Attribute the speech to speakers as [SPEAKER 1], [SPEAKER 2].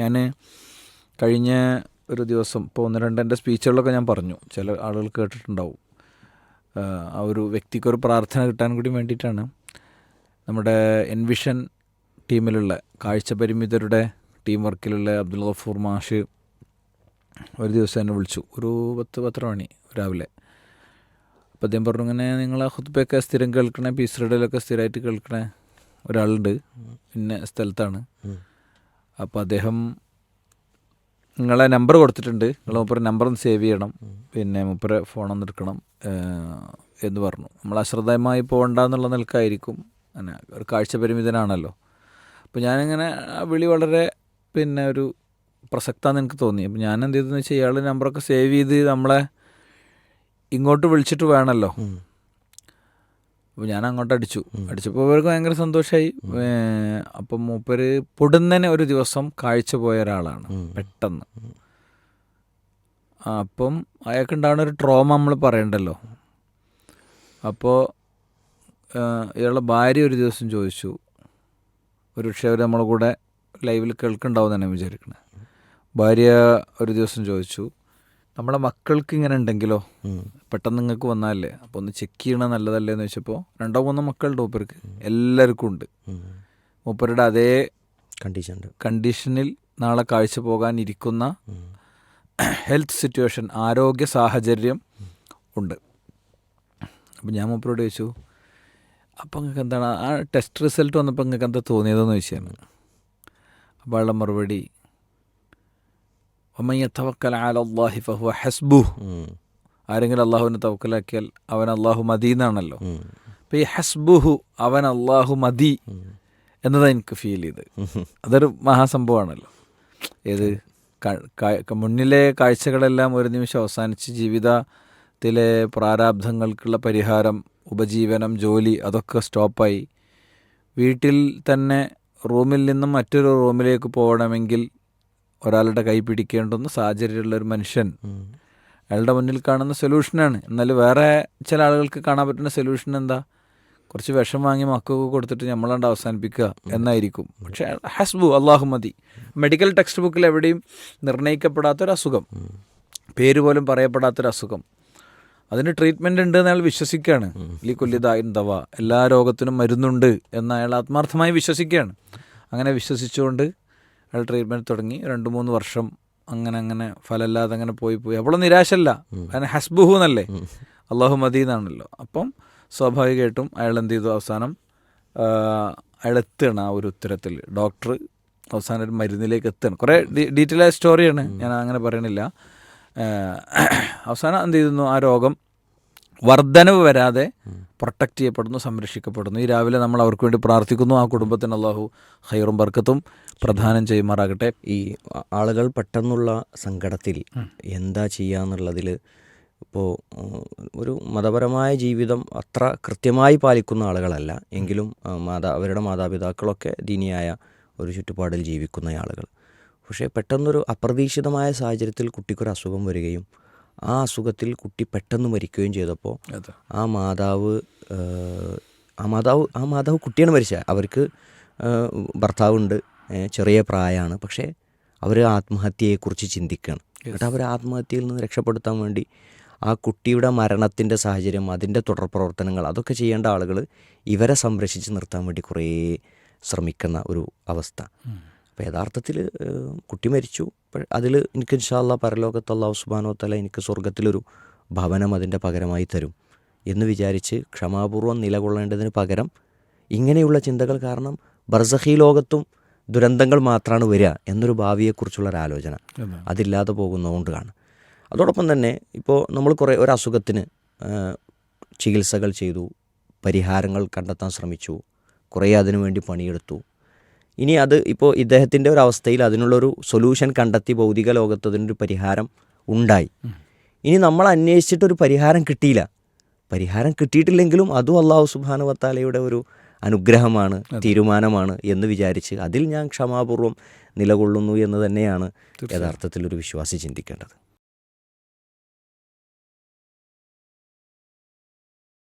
[SPEAKER 1] ഞാൻ കഴിഞ്ഞ ഒരു ദിവസം ഇപ്പോൾ ഒന്ന് രണ്ട് എന്റെ സ്പീച്ചുകളിലൊക്കെ ഞാൻ പറഞ്ഞു. ചില ആളുകൾ കേട്ടിട്ടുണ്ടാവും. ആ, ഒരു വ്യക്തിക്കൊരു പ്രാർത്ഥന കിട്ടാൻ കൂടി വേണ്ടിയിട്ടാണ് നമ്മുടെ എൻവിഷൻ ടീമിലുള്ള കാഴ്ച പരിമിതരുടെ ടീം വർക്കിലുള്ള അബ്ദുൽ ഗഫൂർ മാഷ് ഒരു ദിവസം എന്നെ വിളിച്ചു. ഒരു പത്ത് പത്ര മണി രാവിലെ. അപ്പോൾ അദ്ദേഹം പറഞ്ഞു ഇങ്ങനെ നിങ്ങൾ ആ ഹുദ്ബയൊക്കെ സ്ഥിരം കേൾക്കണേ പീസ് റേഡിയോയിലൊക്കെ സ്ഥിരമായിട്ട് കേൾക്കണേ ഒരാളുണ്ട്. പിന്നെ സ്ഥലത്താണ്. അപ്പോൾ അദ്ദേഹം നിങ്ങളെ നമ്പർ കൊടുത്തിട്ടുണ്ട്. നിങ്ങൾ മുപ്പര നമ്പറും സേവ് ചെയ്യണം. പിന്നെ മുപ്പര ഫോണൊന്നും എടുക്കണം എന്ന് പറഞ്ഞു. നമ്മൾ അശ്രദ്ധമായി പോകണ്ട എന്നുള്ള നിലക്കായിരിക്കും. അങ്ങനെ ഒരു കാഴ്ച പരിമിതനാണല്ലോ. അപ്പോൾ ഞാനിങ്ങനെ ആ വിളി വളരെ പിന്നെ ഒരു പ്രസക്താന്ന് എനിക്ക് തോന്നി. അപ്പോൾ ഞാൻ എന്ത് ചെയ്തെന്ന് വെച്ചാൽ ഇയാളുടെ നമ്പറൊക്കെ സേവ് ചെയ്ത് നമ്മളെ ഇങ്ങോട്ട് വിളിച്ചിട്ട് വേണമല്ലോ അപ്പോൾ ഞാൻ അങ്ങോട്ട് അടിച്ചു. അടിച്ചപ്പോൾ അവർക്ക് ഭയങ്കര സന്തോഷമായി അപ്പം മൂപ്പര് പൊടുന്നനെ ഒരു ദിവസം കാഴ്ച പോയ ഒരാളാണ് പെട്ടെന്ന്. അപ്പം അയാൾക്ക് ഉണ്ടാകുന്ന ഒരു ട്രോമ നമ്മൾ പറയണ്ടല്ലോ. അപ്പോൾ ഇയാളുടെ ഭാര്യ ഒരു ദിവസം ചോദിച്ചു. ഒരു പക്ഷേ അവർ നമ്മളെ കൂടെ ലൈവിൽ കേൾക്കുന്നുണ്ടാവും തന്നെ വിചാരിക്കണേ. ഭാര്യ ഒരു ദിവസം ചോദിച്ചു. നമ്മളെ മക്കൾക്ക് ഇങ്ങനെ ഉണ്ടെങ്കിലോ പെട്ടെന്ന് നിങ്ങൾക്ക് വന്നാലേ അപ്പോൾ ഒന്ന് ചെക്ക് ചെയ്യണ നല്ലതല്ലേ എന്ന് വെച്ചപ്പോ രണ്ടോ മൂന്നോ മക്കളുണ്ട് മൂപ്പർക്ക്. എല്ലാവർക്കും ഉണ്ട്. മൂപ്പരുടെ അതേ
[SPEAKER 2] കണ്ടീഷൻ
[SPEAKER 1] കണ്ടീഷനിൽ നാളെ കാഴ്ച പോകാനിരിക്കുന്ന ഹെൽത്ത് സിറ്റുവേഷൻ ആരോഗ്യ സാഹചര്യം ഉണ്ട്. അപ്പം ഞാൻ മൂപ്പരോട് ചോദിച്ചു അപ്പം നിങ്ങൾക്ക് എന്താണ്? ആ ടെസ്റ്റ് റിസൾട്ട് വന്നപ്പോൾ നിങ്ങൾക്ക് എന്താ തോന്നിയതെന്ന് ചോദിച്ചാണ്. അപ്പോൾ അയാളുടെ മറുപടി ആലല്ലാഹി ഫഹുവ ഹസ്ബു ആരെങ്കിലും അള്ളാഹുവിനെ തവക്കലാക്കിയാൽ അവൻ അള്ളാഹു മതി എന്നാണല്ലോ അപ്പോൾ ഈ ഹസ്ബുഹു അവൻ അള്ളാഹു മതി എന്നതാണ് എനിക്ക് ഫീൽ ചെയ്ത് അതൊരു മഹാസംഭവമാണല്ലോ. ഏത്? മുന്നിലെ കാഴ്ചകളെല്ലാം ഒരു നിമിഷം അവസാനിച്ച് ജീവിതത്തിലെ പ്രാരാബ്ധങ്ങൾക്കുള്ള പരിഹാരം ഉപജീവനം ജോലി അതൊക്കെ സ്റ്റോപ്പായി. വീട്ടിൽ തന്നെ റൂമിൽ നിന്നും മറ്റൊരു റൂമിലേക്ക് പോകണമെങ്കിൽ ഒരാളുടെ കൈ പിടിക്കേണ്ടുന്ന സാഹചര്യമുള്ള ഒരു മനുഷ്യൻ അയാളുടെ മുന്നിൽ കാണുന്ന സൊല്യൂഷനാണ് എന്നാൽ വേറെ ചില ആളുകൾക്ക് കാണാൻ പറ്റുന്ന സൊല്യൂഷൻ എന്താ? കുറച്ച് വിഷം വാങ്ങി മക്കൾക്ക് കൊടുത്തിട്ട് നമ്മളാണ്ട് അവസാനിപ്പിക്കുക എന്നായിരിക്കും. പക്ഷേ ഹസ്ബു അള്ളാഹു മതി. മെഡിക്കൽ ടെക്സ്റ്റ് ബുക്കിൽ എവിടെയും നിർണയിക്കപ്പെടാത്തൊരസുഖം പേര് പോലും പറയപ്പെടാത്തൊരു അസുഖം. അതിന് ട്രീറ്റ്മെന്റ് ഉണ്ട് എന്ന് അയാൾ വിശ്വസിക്കുകയാണ്. ലി കൊല്ലിതായും ദവ. എല്ലാ രോഗത്തിനും മരുന്നുണ്ട് എന്ന് അയാൾ ആത്മാർത്ഥമായി വിശ്വസിക്കുകയാണ്. അങ്ങനെ വിശ്വസിച്ചുകൊണ്ട് അയാൾ ട്രീറ്റ്മെന്റ് തുടങ്ങി. രണ്ട് മൂന്ന് വർഷം അങ്ങനെ അങ്ങനെ ഫലമില്ലാതെ അങ്ങനെ പോയി പോയി. അവളും നിരാശല്ല കാരണം ഹസ്ബുഹു എന്നല്ലേ? അള്ളാഹു മദീന്നാണല്ലോ അപ്പം സ്വാഭാവികമായിട്ടും അയാൾ എന്ത് ചെയ്തു? അവസാനം അയാൾ എത്തുകയാണ് ആ ഒരു ഉത്തരത്തിൽ. ഡോക്ടർ അവസാനം ഒരു മരുന്നിലേക്ക് എത്തുകയാണ്. കുറേ ഡീറ്റെയിൽ ആയ സ്റ്റോറിയാണ് ഞാൻ അങ്ങനെ പറയണില്ല. അവസാനം എന്ത് ചെയ്യുന്നു ആ രോഗം വർധനവ് വരാതെ പ്രൊട്ടക്റ്റ് ചെയ്യപ്പെടുന്നു സംരക്ഷിക്കപ്പെടുന്നു. ഈ രാവിലെ നമ്മൾ അവർക്ക് വേണ്ടി പ്രാർത്ഥിക്കുന്നു. ആ കുടുംബത്തിന് അള്ളാഹു ഹൈറും ബർക്കത്തും പ്രധാനം ചെയ്യുമാറാകട്ടെ.
[SPEAKER 2] ഈ ആളുകൾ പെട്ടെന്നുള്ള സങ്കടത്തിൽ എന്താ ചെയ്യാന്നുള്ളതിൽ ഇപ്പോൾ ഒരു മതപരമായ ജീവിതം അത്ര കൃത്യമായി പാലിക്കുന്ന ആളുകളല്ല. എങ്കിലും മാതാ അവരുടെ മാതാപിതാക്കളൊക്കെ ദീനിയായ ഒരു ചുറ്റുപാടിൽ ജീവിക്കുന്ന ആളുകൾ. പക്ഷേ പെട്ടെന്നൊരു അപ്രതീക്ഷിതമായ സാഹചര്യത്തിൽ കുട്ടിക്കൊരു അസുഖം വരികയും ആ അസുഖത്തിൽ കുട്ടി പെട്ടെന്ന് മരിക്കുകയും ചെയ്തപ്പോൾ ആ മാതാവ് ആ, മാതാവ് ആ മാതാവ് കുട്ടിയാണ് മരിച്ചത്. അവർക്ക് ഭർത്താവുണ്ട്. ചെറിയ പ്രായമാണ് പക്ഷേ അവർ ആത്മഹത്യയെക്കുറിച്ച് ചിന്തിക്കുകയാണ് എന്നിട്ട് അവർ ആത്മഹത്യയിൽ നിന്ന് രക്ഷപ്പെടുത്താൻ വേണ്ടി ആ കുട്ടിയുടെ മരണത്തിന്റെ സാഹചര്യം അതിന്റെ തുടർ പ്രവർത്തനങ്ങൾ അതൊക്കെ ചെയ്യേണ്ട ആളുകൾ ഇവരെ സംരക്ഷിച്ച് നിർത്താൻ വേണ്ടി കുറേ ശ്രമിക്കുന്ന ഒരു അവസ്ഥ. അപ്പോൾ യഥാർത്ഥത്തിൽ കുട്ടി മരിച്ചു. അതിൽ എനിക്ക് ഇൻഷാല്ല പരലോകത്ത് അള്ളാഹു സുബാനോ തല എനിക്ക് സ്വർഗത്തിലൊരു ഭവനം അതിന്റെ പകരമായി തരും എന്ന് വിചാരിച്ച് ക്ഷമാപൂർവം നിലകൊള്ളേണ്ടതിന് പകരം ഇങ്ങനെയുള്ള ചിന്തകൾ കാരണം ബർസഹി ലോകത്തും ദുരന്തങ്ങൾ മാത്രമാണ് വരിക എന്നൊരു ഭാവിയെക്കുറിച്ചുള്ള ഒരു ആലോചന.
[SPEAKER 1] അതെ.
[SPEAKER 2] അതില്ലാതെ പോകുന്നതുകൊണ്ടാണ് അതോടൊപ്പം തന്നെ ഇപ്പോൾ നമ്മൾ കുറേ ഒരു അസുഖത്തിന് ചികിത്സകൾ ചെയ്തു പരിഹാരങ്ങൾ കണ്ടെത്താൻ ശ്രമിച്ചു കുറേ അതിനു വേണ്ടി പണിയെടുത്തു. ഇനി അത് ഇപ്പോൾ ഇദ്ദേഹത്തിന്റെ ഒരു അവസ്ഥയിൽ അതിനുള്ളൊരു സൊല്യൂഷൻ കണ്ടെത്തി ഭൗതിക ലോകത്ത് അതിനൊരു പരിഹാരം ഉണ്ടായി. ഇനി നമ്മൾ അന്വേഷിച്ചിട്ടൊരു പരിഹാരം കിട്ടിയില്ല. പരിഹാരം കിട്ടിയിട്ടില്ലെങ്കിലും അതും അള്ളാഹു സുബാനു വത്താലയുടെ ഒരു അനുഗ്രഹമാണ് തീരുമാനമാണ് എന്ന് വിചാരിച്ച് അതിൽ ഞാൻ ക്ഷമാപൂർവം നിലകൊള്ളുന്നു എന്ന് തന്നെയാണ് യഥാർത്ഥത്തിൽ ഒരു വിശ്വാസി ചിന്തിക്കേണ്ടത്.